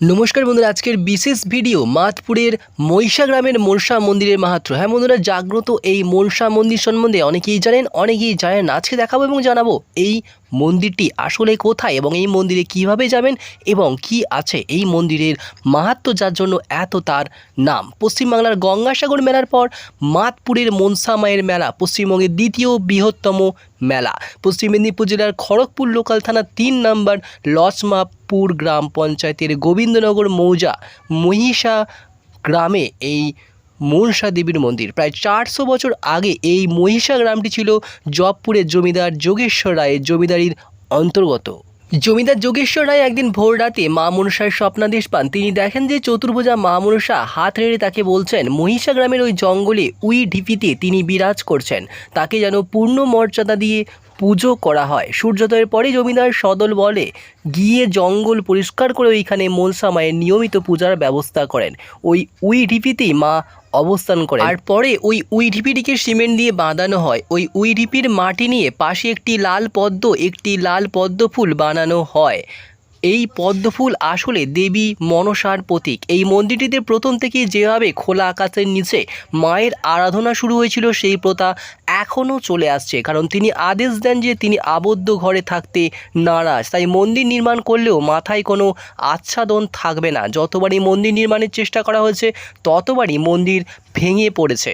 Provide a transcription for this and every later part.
নমস্কার বন্ধুরা, আজকের বিশেষ ভিডিও মাতপুরের মহিষা গ্রামের মনসা মন্দিরের মাহাত্র হ্যাঁ বন্ধুরা, জাগ্রত এই মনসা মন্দির সম্বন্ধে অনেকেই জানেন অনেকেই জানেন। আজকে দেখাবো এবং জানাব এই মন্দিরটি আসলে কোথায় এবং এই মন্দিরে কীভাবে যাবেন এবং কি আছে এই মন্দিরের মাহাত্ম যার জন্য এত তার নাম? পশ্চিমবাংলার গঙ্গাসাগর মেলার পর মাতপুরের মনসা মায়ের মেলা পশ্চিমবঙ্গের দ্বিতীয় বৃহত্তম মেলা। পশ্চিম মেদিনীপুর জেলার খড়গপুর লোকাল থানা তিন নম্বর লসমাপুর গ্রাম পঞ্চায়েতের গোবিন্দনগর মৌজা মহিষা গ্রামে এই মনসা দেবীর মন্দির। প্রায় চারশো বছর আগে এই মহিষা গ্রামটি ছিল জবপুরের জমিদার যোগেশ্বর রায়ের জমিদারির অন্তর্গত। জমিদার যোগেশ্বর রায় একদিন ভোর রাতে মা মনসার স্বপ্নাদেশ পান। তিনি দেখেন যে চতুর্ভুজা মা মনসা হাত নেড়ে তাকে বলছেন, মহিষা গ্রামের ওই জঙ্গলে উই ঢিপিতে তিনি বিরাজ করছেন। তাকে যেন পূর্ণ মর্যাদা দিয়ে পুজো করা হয়। সূর্যোদয়ের পরে জমিদার সদল বলে, গিয়ে জঙ্গল পরিষ্কার করে ওইখানে মনসা মায়ের নিয়মিত পূজার ব্যবস্থা করেন। ওই উই ঢিপিতেই মা অবস্থান করে আর পরে ওই উই ঢিপিটিকে সিমেন্ট দিয়ে বাঁধানো হয়। ওই উই ঢিপির মাটি নিয়ে পাশে একটি লাল পদ্ম, একটি লাল পদ্ম ফুল বানানো হয়। এই পদ্মফুল আসলে দেবী মনসার প্রতীক। এই মন্দিরটিতে প্রথম থেকেই যেভাবে খোলা আকাশের নিচে মায়ের আরাধনা শুরু হয়েছিল, সেই প্রথা এখনও চলে আসছে। কারণ তিনি আদেশ দেন যে তিনি আবদ্ধ ঘরে থাকতে নারাজ। তাই মন্দির নির্মাণ করলেও মাথায় কোনো আচ্ছাদন থাকবে না। যতবারই মন্দির নির্মাণের চেষ্টা করা হয়েছে, ততবারই মন্দির ভেঙে পড়েছে।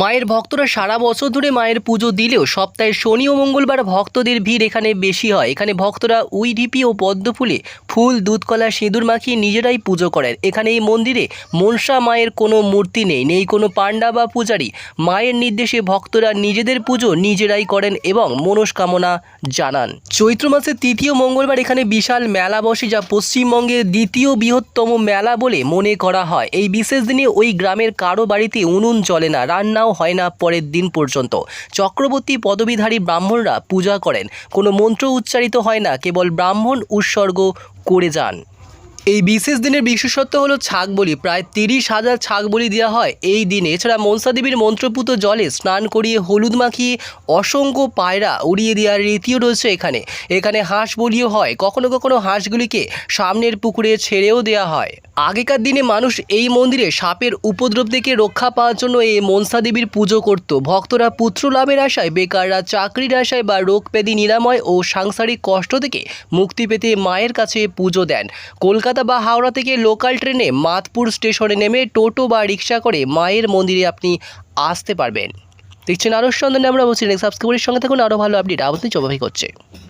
মায়ের ভক্তরা সারা বছর ধরে মায়ের পুজো দিলেও সপ্তাহে শনি ও মঙ্গলবার ভক্তদের ভিড় এখানে বেশি হয়। এখানে ভক্তরা উই ঢিপি ও পদ্ম ফুলে ফুল, দুধকলা, সিঁদুর মাখিয়ে নিজেরাই পুজো করেন। এখানে এই মন্দিরে মনসা মায়ের কোনো মূর্তি নেই নেই কোনো পাণ্ডা বা পূজারী। মায়ের নির্দেশে ভক্তরা নিজেদের পুজো নিজেরাই করেন এবং মনস্কামনা জানান। চৈত্র মাসের তৃতীয় মঙ্গলবার এখানে বিশাল মেলা বসে, যা পশ্চিমবঙ্গের দ্বিতীয় বৃহত্তম মেলা বলে মনে করা হয়। এই বিশেষ দিনে ওই গ্রামের কারও বাড়িতে উনুন চলে না, রান্নাও হয় না পরের দিন পর্যন্ত। চক্রবর্তী পদবীধারী ব্রাহ্মণরা পূজা করেন। কোনো মন্ত্র উচ্চারিত হয় না, কেবল ব্রাহ্মণ উৎসর্গ করে যান। এই বিশেষ দিনের বিশেষত্ব হলো ছাগ বলি প্রায় তিরিশ হাজার ছাগ বলি দেওয়া হয় এই দিনে। এছাড়া মনসা দেবীর মন্ত্রপুত জলে স্নান করিয়ে হলুদ মাখিয়ে অসংখ্য পায়রা উড়িয়ে দেওয়ার রীতিও রয়েছে এখানে। এখানে হাঁস বলিও হয়। কখনো কখনো হাঁসগুলিকে সামনের পুকুরে ছেড়েও দেওয়া হয়। আগেকার দিনে মানুষ এই মন্দিরে সাপের উপদ্রব থেকে রক্ষা পাওয়ার জন্য এই মনসা দেবীর পুজো করত। ভক্তরা পুত্র লাভের আশায়, বেকাররা চাকরির আশায় বা রোগ ব্যাধি নিরাময় ও সাংসারিক কষ্ট থেকে মুক্তি পেতে মায়ের কাছে পুজো দেন। কলকাতা বা হাওড়া থেকে লোকাল ট্রেনে মাতপুর স্টেশনে নেমে টোটো বা রিক্সা করে মায়ের মন্দিরে আপনি আসতে পারবেন। দেখছেন আরও সন্ধানে আমরা বলছি সাবস্ক্রাইবের সঙ্গে থাকুন, আরও ভালো আপডেট আপনি চবাফি করছে